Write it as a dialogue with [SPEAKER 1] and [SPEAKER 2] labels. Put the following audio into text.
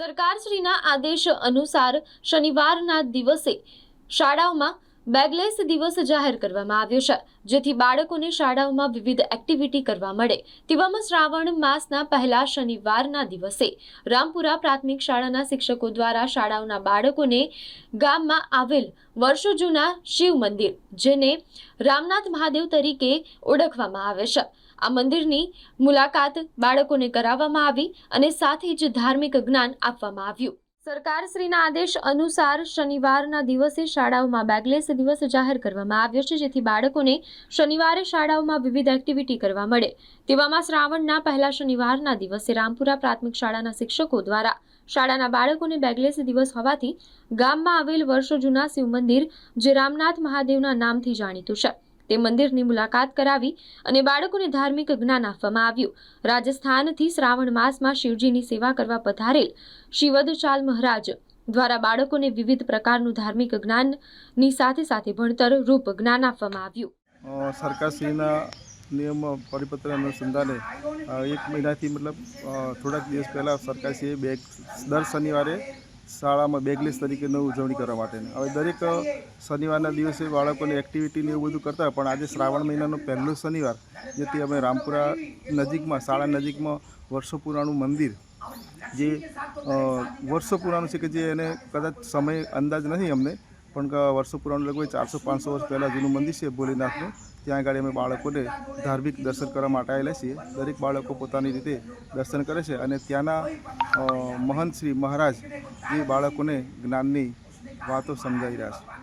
[SPEAKER 1] સરકારશ્રીના આદેશ અનુસાર શનિવારના દિવસે શાળાઓમાં બેગલેસ દિવસ જાહેર કરવામાં આવ્યો છે, જેથી બાળકોને શાળાઓમાં વિવિધ એક્ટિવિટી કરવા મળે. તેવામાં શ્રાવણ માસના પહેલા શનિવારના દિવસે રામપુરા પ્રાથમિક શાળાના શિક્ષકો દ્વારા શાળાઓના બાળકોને ગામમાં આવેલ વર્ષો જૂના શિવ મંદિર, જેને રામનાથ મહાદેવ તરીકે ઓળખવામાં આવે છે. આ મંદિરની મુલાકાત બાળકોને કરાવવામાં આવી અને સાથે જ ધાર્મિક જ્ઞાન આપવામાં આવ્યું. સરકારશ્રીના આદેશ અનુસાર શનિવારના દિવસે શાળાઓમાં બેગલેસ દિવસ જાહેર કરવામાં આવ્યો છે, જેથી બાળકોને શનિવારે શાળાઓમાં વિવિધ એક્ટિવિટી કરવા મળે. તેવામાં શ્રાવણના પહેલા શનિવારના દિવસે રામપુરા પ્રાથમિક શાળાના શિક્ષકો દ્વારા શાળાના બાળકોને બેગલેસ દિવસ હોવાથી ગામમાં આવેલ વર્ષો જૂના શિવ મંદિર, જે રામનાથ મહાદેવના નામથી જાણીતું છે. તે મંદિરની મુલાકાત કરાવી અને બાળકોને ધાર્મિક જ્ઞાન આપવામાં આવ્યું. રાજસ્થાનથી શ્રાવણ માસમાં શિવજીની સેવા કરવા પધારેલ શિવદચાલ મહારાજ દ્વારા બાળકોને વિવિધ પ્રકારનું ધાર્મિક જ્ઞાનની સાથે સાથે ભણતર રૂપ જ્ઞાન આપવામાં આવ્યું.
[SPEAKER 2] સરકારશ્રીના નિયમ પરિપત્ર અનુસંધાને એક મહિનાથી મતલબ થોડાક દિવસ પહેલાં સરકારશ્રીએ બે, દર શનિવારે શાળામાં બેગલેસ તરીકેની ઉજવણી કરવા માટેની. હવે દરેક શનિવારના દિવસે બાળકોને એક્ટિવિટીને એવું બધું કરતા પણ આજે શ્રાવણ મહિનાનો પહેલો શનિવાર, જેથી અમે રામપુરા નજીકમાં, શાળા નજીકમાં વર્ષો પુરાણું મંદિર, જે વર્ષો પુરાણું છે કે જે એને કદાચ સમય અંદાજ નથી અમને પણ વર્ષો પુરાણું લગભગ ચારસો, પાંચસો વર્ષ પહેલાં જૂનું મંદિર છે ભોલેનાથનું. ત્યાં આગળ અમે બાળકોને ધાર્મિક દર્શન કરવા માટે આવેલા છીએ. દરેક બાળકો પોતાની રીતે દર્શન કરે છે અને ત્યાંના મહંત શ્રી મહારાજ જે બાળકોને જ્ઞાનની વાતો સમજાવી રહ્યા છે.